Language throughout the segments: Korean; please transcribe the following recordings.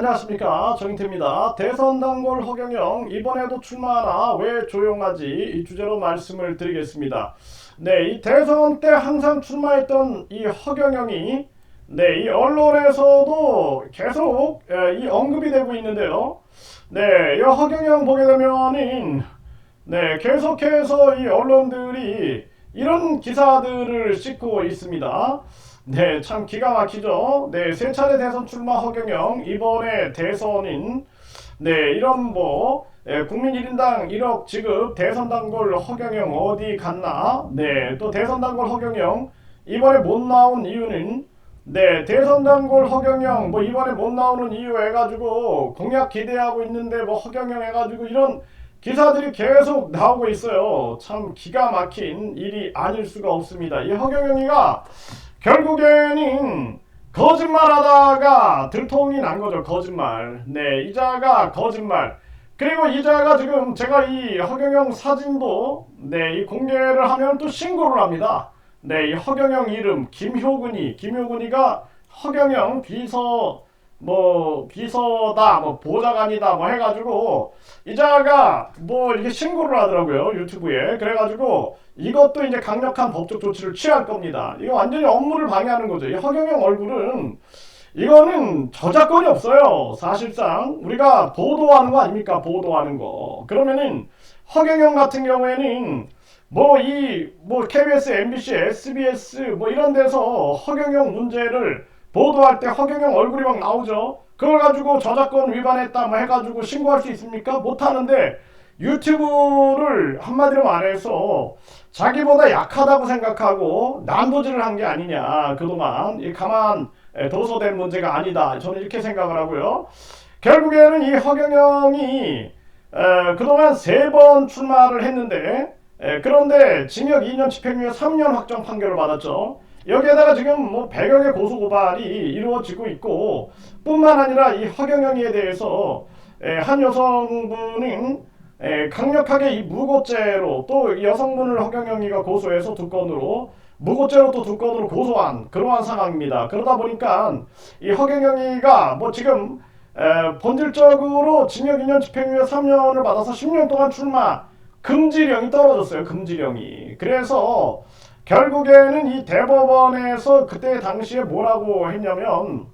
안녕하십니까 정인태입니다. 대선 단골 허경영 이번에도 출마하나 왜 조용하지 이 주제로 말씀을 드리겠습니다. 네, 이 대선 때 항상 출마했던 이 허경영이 네, 이 언론에서도 계속 예, 이 언급이 되고 있는데요. 네, 이 허경영 보게 되면은 네, 계속해서 이 언론들이 이런 기사들을 싣고 있습니다. 네, 참 기가 막히죠. 네, 세 차례 대선 출마 허경영 이번에 대선인 네, 이런 뭐 예, 국민 1인당 1억 지급 대선 단골 허경영 어디 갔나? 네, 또 대선 단골 허경영 이번에 못 나온 이유는 네, 대선 단골 허경영 뭐 이번에 못 나오는 이유 해 가지고 공약 기대하고 있는데 뭐 허경영 해 가지고 이런 기사들이 계속 나오고 있어요. 참 기가 막힌 일이 아닐 수가 없습니다. 이 허경영이가 결국에는 거짓말하다가 들통이 난 거죠. 거짓말. 네, 이자가 거짓말. 그리고 이자가 지금 제가 이 허경영 사진도 네, 이 공개를 하면 또 신고를 합니다. 네, 이 허경영 이름 김효근이 김효근이가 허경영 비서 뭐 비서다 뭐 보좌관이다 뭐 해가지고 이자가 뭐 이렇게 신고를 하더라고요 유튜브에. 그래가지고 이것도 이제 강력한 법적 조치를 취할 겁니다. 이거 완전히 업무를 방해하는 거죠. 이 허경영 얼굴은 이거는 저작권이 없어요 사실상. 우리가 보도하는 거 아닙니까? 보도하는 거. 그러면은 허경영 같은 경우에는 뭐 이뭐 KBS, MBC, SBS 뭐 이런 데서 허경영 문제를 보도할 때 허경영 얼굴이 막 나오죠. 그걸 가지고 저작권 위반했다 뭐 해가지고 신고할 수 있습니까? 못하는데 유튜브를 한마디로 말해서 자기보다 약하다고 생각하고 난도질을 한 게 아니냐 그동안 이 가만 도서된 문제가 아니다 저는 이렇게 생각을 하고요 결국에는 이 허경영이 에, 그동안 세 번 출마를 했는데 에, 그런데 징역 2년 집행유예 3년 확정 판결을 받았죠 여기에다가 지금 뭐 100여 개 고소 고발이 이루어지고 있고 뿐만 아니라 이 허경영에 대해서 한 여성분은 강력하게 이 무고죄로 또 여성분을 허경영이가 고소해서 두 건으로 무고죄로 또 두 건으로 고소한 그러한 상황입니다. 그러다 보니까 이 허경영이가 뭐 지금 에, 본질적으로 징역 2년 집행유예 3년을 받아서 10년 동안 출마 금지령이 떨어졌어요. 금지령이. 그래서 결국에는 이 대법원에서 그때 당시에 뭐라고 했냐면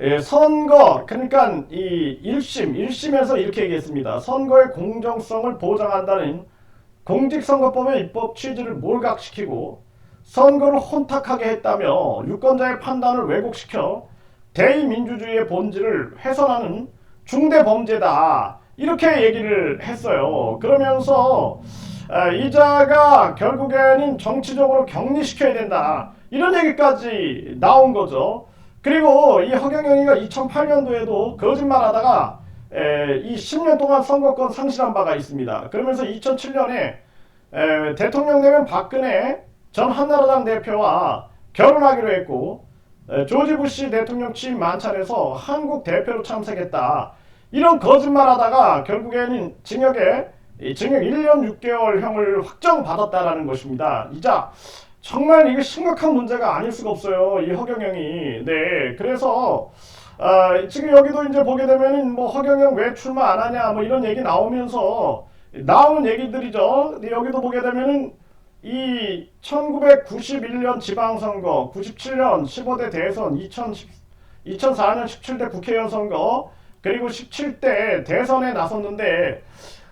예, 선거 그러니까 이 1심 1심에서 이렇게 얘기했습니다. 선거의 공정성을 보장한다는 공직선거법의 입법 취지를 몰각시키고 선거를 혼탁하게 했다며 유권자의 판단을 왜곡시켜 대의민주주의의 본질을 훼손하는 중대 범죄다. 이렇게 얘기를 했어요. 그러면서 이 자가 결국에는 정치적으로 격리시켜야 된다. 이런 얘기까지 나온 거죠. 그리고 이 허경영이가 2008년도에도 거짓말하다가 이 10년 동안 선거권 상실한 바가 있습니다. 그러면서 2007년에 대통령 되면 박근혜 전 한나라당 대표와 결혼하기로 했고 조지 부시 대통령 취임 만찬에서 한국 대표로 참석했다. 이런 거짓말하다가 결국에는 징역에 징역 1년 6개월형을 확정받았다라는 것입니다. 이자 정말 이게 심각한 문제가 아닐 수가 없어요. 이 허경영이. 네. 그래서 아, 지금 여기도 이제 보게 되면은 뭐 허경영 왜 출마 안 하냐 뭐 이런 얘기 나오면서 나오는 얘기들이죠. 여기도 보게 되면은 이 1991년 지방선거, 97년 15대 대선, 2010, 2004년 17대 국회의원 선거, 그리고 17대 대선에 나섰는데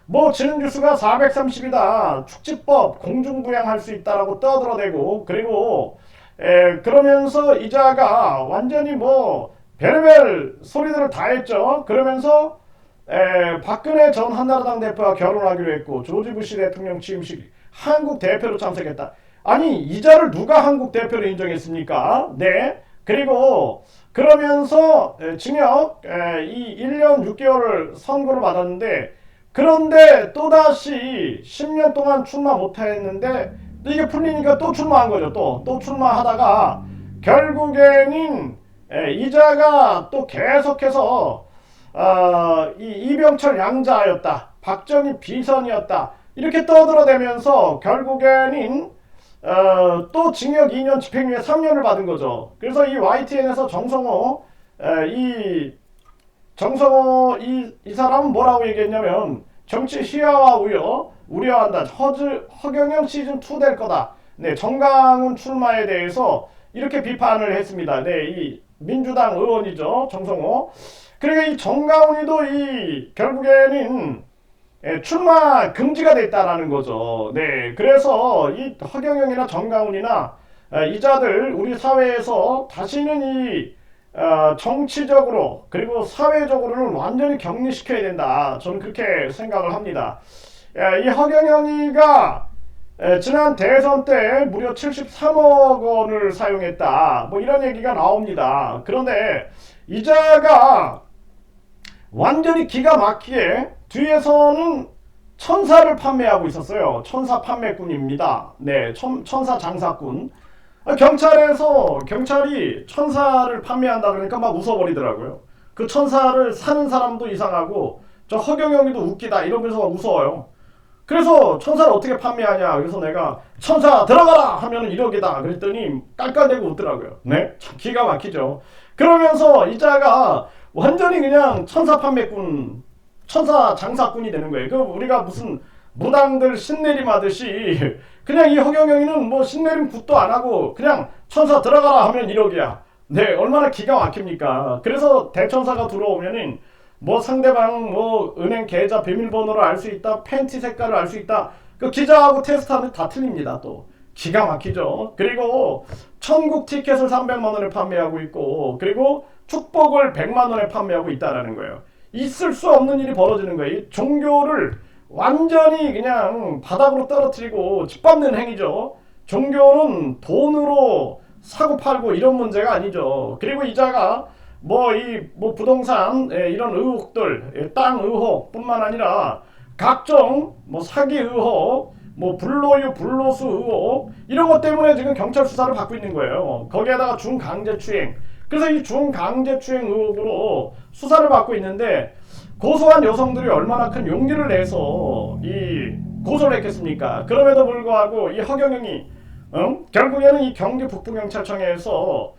뭐 지능 뉴스가 430이다. 축지법 공중부양할 수 있다라고 떠들어대고 그리고 에, 그러면서 이자가 완전히 뭐 별별 소리들을 다 했죠. 그러면서 에, 박근혜 전 한나라당 대표와 결혼하기로 했고 조지 부시 대통령 취임식 한국 대표로 참석했다. 아니 이자를 누가 한국 대표로 인정했습니까? 네. 그리고 그러면서 징역 이 1년 6개월을 선고를 받았는데 그런데 또다시 10년 동안 출마 못했는데 이게 풀리니까 또 출마한 거죠. 또, 또 출마하다가 결국에는 예, 이자가 또 계속해서 어, 이 이병철 양자였다. 박정희 비선이었다. 이렇게 떠들어대면서 결국에는 어, 또 징역 2년 집행유예 3년을 받은 거죠. 그래서 이 YTN에서 정성호 에, 이 정성호 이, 이 사람은 뭐라고 얘기했냐면 정치 희화화 우려 우려한다. 허즈, 허경영 시즌 2 될 거다. 네, 정강훈 출마에 대해서 이렇게 비판을 했습니다. 네, 이 민주당 의원이죠. 정성호. 그러니까 이 정강훈이도 이 결국에는 예, 출마 금지가 됐다라는 거죠. 네, 그래서 이 허경영이나 정강훈이나 아, 이자들 우리 사회에서 다시는 이 어, 정치적으로 그리고 사회적으로는 완전히 격리시켜야 된다. 저는 그렇게 생각을 합니다. 예, 이 허경영이가 에, 지난 대선 때 무려 73억 원을 사용했다. 뭐 이런 얘기가 나옵니다. 그런데 이자가 완전히 기가 막히게 뒤에서는 천사를 판매하고 있었어요. 천사 판매꾼입니다. 네, 천, 천사 장사꾼. 아, 경찰에서 경찰이 천사를 판매한다 그러니까 막 웃어버리더라고요. 그 천사를 사는 사람도 이상하고 저 허경영이도 웃기다 이러면서 막 웃어요. 그래서 천사를 어떻게 판매하냐 그래서 내가 천사 들어가라 하면은 1억이다 그랬더니 깔깔대고 웃더라고요. 네, 참 기가 막히죠. 그러면서 이자가 완전히 그냥 천사 판매꾼, 천사 장사꾼이 되는 거예요. 그 우리가 무슨 무당들 신내림 하듯이 그냥 이 허경영이는 뭐 신내림 굿도 안 하고 그냥 천사 들어가라 하면 1억이야. 네, 얼마나 기가 막힙니까? 그래서 대천사가 들어오면은 뭐 상대방 뭐 은행 계좌 비밀번호를 알 수 있다, 팬티 색깔을 알 수 있다. 그 기자하고 테스트하면 다 틀립니다. 또 기가 막히죠. 그리고 천국 티켓을 300만 원에 판매하고 있고 그리고 축복을 100만 원에 판매하고 있다라는 거예요. 있을 수 없는 일이 벌어지는 거예요. 이 종교를 완전히 그냥 바닥으로 떨어뜨리고 짓밟는 행위죠. 종교는 돈으로 사고 팔고 이런 문제가 아니죠. 그리고 이자가 뭐이뭐 부동산 예, 이런 의혹들 예, 땅 의혹뿐만 아니라 각종 뭐 사기 의혹 뭐 불로유 불로수 의혹 이런 것 때문에 지금 경찰 수사를 받고 있는 거예요. 거기에다가 중강제추행 그래서 이 중강제추행 의혹으로 수사를 받고 있는데 고소한 여성들이 얼마나 큰 용기를 내서 이 고소를 했겠습니까? 그럼에도 불구하고 이 허경영이 응? 결국에는 이 경기 북부경찰청에서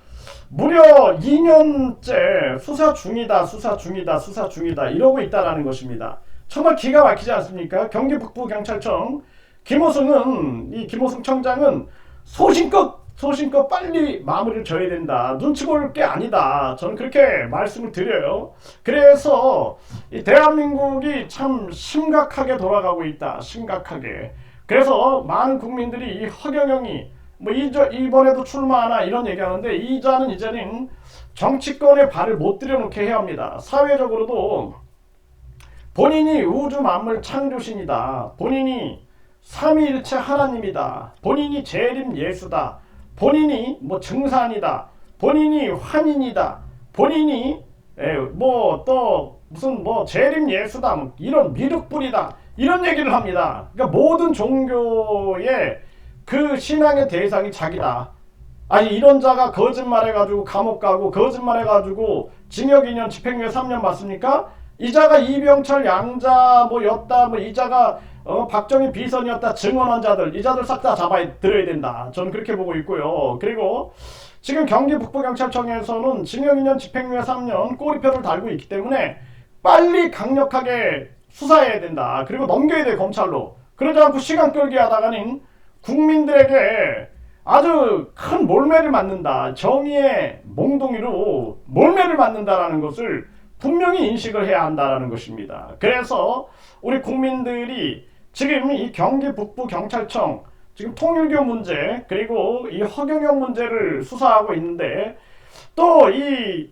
무려 2년째 수사 중이다, 수사 중이다, 수사 중이다 이러고 있다라는 것입니다. 정말 기가 막히지 않습니까? 경기 북부경찰청 김호승은 이 김호승 청장은 소신껏 소신껏 빨리 마무리를 져야 된다. 눈치 볼 게 아니다. 저는 그렇게 말씀을 드려요. 그래서 이 대한민국이 참 심각하게 돌아가고 있다. 심각하게. 그래서 많은 국민들이 이 허경영이 뭐 이번에도 출마하나 이런 얘기하는데 이자는 이제는 정치권에 발을 못 들여놓게 해야 합니다. 사회적으로도 본인이 우주 만물 창조신이다. 본인이 삼위일체 하나님이다. 본인이 재림 예수다. 본인이 뭐 증산이다. 본인이 환인이다. 본인이 뭐 또 무슨 뭐 재림 예수다. 뭐 이런 미륵불이다. 이런 얘기를 합니다. 그러니까 모든 종교의 그 신앙의 대상이 자기다. 아니 이런 자가 거짓말해가지고 감옥 가고 거짓말해가지고 징역 2년 집행유예 3년 받습니까? 이자가 이병철 양자 뭐 였다 뭐 이자가 어, 박정희 비선이었다 증언한 자들 이 자들 싹 다 잡아 들어야 된다. 저는 그렇게 보고 있고요. 그리고 지금 경기 북부경찰청에서는 징역 2년 집행유예 3년 꼬리표를 달고 있기 때문에 빨리 강력하게 수사해야 된다. 그리고 넘겨야 돼 검찰로. 그러지 않고 시간 끌기 하다가는 국민들에게 아주 큰 몰매를 맞는다. 정의의 몽둥이로 몰매를 맞는다라는 것을 분명히 인식을 해야 한다라는 것입니다. 그래서 우리 국민들이 지금 이 경기 북부 경찰청 지금 통일교 문제 그리고 이 허경영 문제를 수사하고 있는데 또 이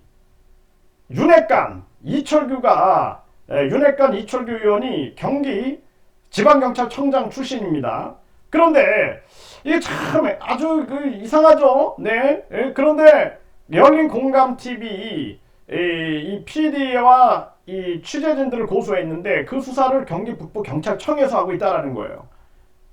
윤핵관 이철규가 윤핵관 이철규 의원이 경기 지방경찰청장 출신입니다. 그런데 이게 참 아주 그 이상하죠. 네. 그런데 열린 공감 TV 이 PD와 이 취재진들을 고소했는데 그 수사를 경기 북부 경찰청에서 하고 있다라는 거예요.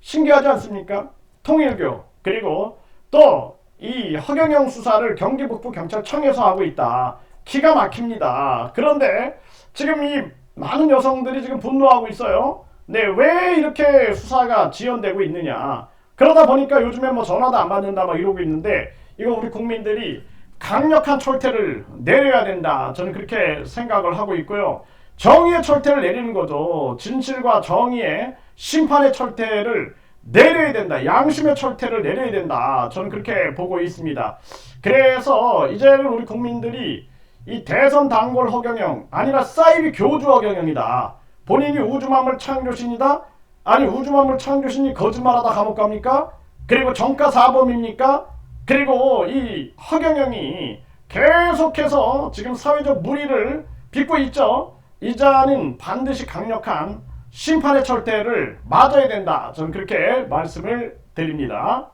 신기하지 않습니까? 통일교 그리고 또 이 허경영 수사를 경기 북부 경찰청에서 하고 있다. 기가 막힙니다. 그런데 지금 이 많은 여성들이 지금 분노하고 있어요. 네, 왜 이렇게 수사가 지연되고 있느냐. 그러다 보니까 요즘에 뭐 전화도 안 받는다 막 이러고 있는데 이거 우리 국민들이 강력한 철퇴를 내려야 된다. 저는 그렇게 생각을 하고 있고요. 정의의 철퇴를 내리는 거죠. 진실과 정의의 심판의 철퇴를 내려야 된다. 양심의 철퇴를 내려야 된다. 저는 그렇게 보고 있습니다. 그래서 이제는 우리 국민들이 이 대선 단골 허경영 아니라 사이비 교주 허경영이다. 본인이 우주만물 창조신이다. 아니 우주만물 창조신이 거짓말하다 감옥 갑니까? 그리고 정가 사범입니까? 그리고 이 허경영이 계속해서 지금 사회적 물의를 빚고 있죠. 이자는 반드시 강력한 심판의 철퇴를 맞아야 된다. 저는 그렇게 말씀을 드립니다.